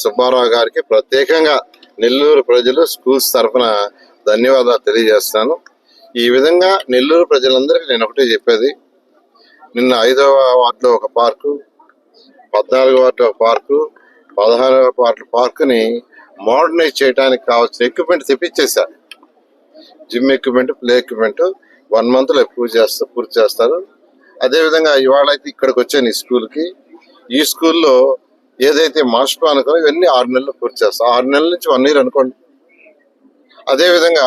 సుబ్బారావు గారికి ప్రత్యేకంగా నెల్లూరు ప్రజలు స్కూల్స్ తరఫున ధన్యవాదాలు తెలియజేస్తాను ఈ విధంగా నెల్లూరు ప్రజలందరికీ నేను ఒకటే చెప్పేది. నిన్న ఐదవ వార్డులో ఒక పార్కు పద్నాలుగో వార్డులో ఒక పార్కు పదహారవ వార్డు పార్కుని మోడర్నైజ్ చేయడానికి కావాల్సిన equipment తెప్పించేశారు. Gym equipment play equipment one మంత్లో పూర్తి చేస్తారు పూర్తి చేస్తారు. అదే విధంగా ఇవాళ అయితే ఇక్కడికి వచ్చాను ఈ స్కూల్కి. ఈ స్కూల్లో ఏదైతే మాస్టర్ ప్లాన్ అనుకో ఇవన్నీ ఆరు నెలలు పూర్తి చేస్తాం. ఆరు నెలల నుంచి వన్ ఇయర్ అనుకోండి. అదేవిధంగా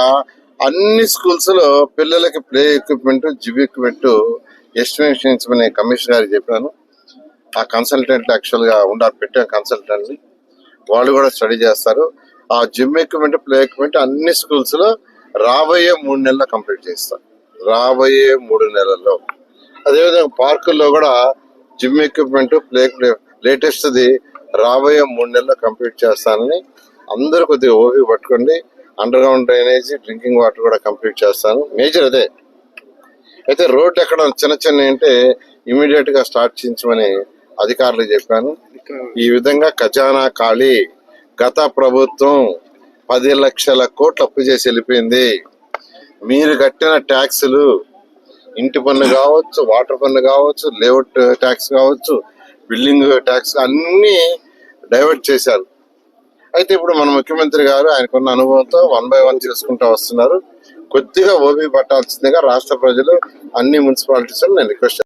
అన్ని స్కూల్స్లో పిల్లలకి play equipment gym equipment estimation ఇచ్చమని commissioner గారికి చెప్పాను ఆ కన్సల్టెంట్ యాక్చువల్గా ఉండాలి పెట్టాం కన్సల్టెంట్ వాళ్ళు కూడా స్టడీ చేస్తారు. ఆ జిమ్ ఎక్విప్మెంట్ ప్లే ఎక్విప్మెంట్ అన్ని స్కూల్స్లో రాబోయే మూడు నెలల్లో కంప్లీట్ చేస్తారు రాబోయే మూడు నెలల్లో. అదేవిధంగా పార్కుల్లో కూడా gym equipment play latest the రాబోయే మూడు నెలల్లో కంప్లీట్ చేస్తానని అందరూ కొద్దిగా ఓపిక పట్టుకోండి. Under ground drainage drinking water కూడా కంప్లీట్ చేస్తాను. మేజర్ అదే. అయితే రోడ్ ఎక్కడ చిన్న చిన్న అంటే ఇమీడియట్గా స్టార్ట్ చేయించమని అధికారులకు చెప్పాను. ఈ విధంగా ఖజానా ఖాళీ. గత ప్రభుత్వం పది లక్షల కోట్లు అప్పు చేసి వెళ్ళిపోయింది. మీరు కట్టిన ట్యాక్సులు ఇంటి పన్ను కావచ్చు వాటర్ పన్ను కావచ్చు లేఅవుట్ ట్యాక్స్ కావచ్చు బిల్డింగ్ ట్యాక్స్ అన్ని డైవర్ట్ చేశారు. అయితే ఇప్పుడు మన ముఖ్యమంత్రి గారు ఆయనకున్న అనుభవంతో వన్ బై వన్ చేసుకుంటూ వస్తున్నారు. కొద్దిగా ఓపి పట్టాల్సిందిగా రాష్ట్ర ప్రజలు అన్ని మున్సిపాలిటీస్ నేను రిక్వెస్ట్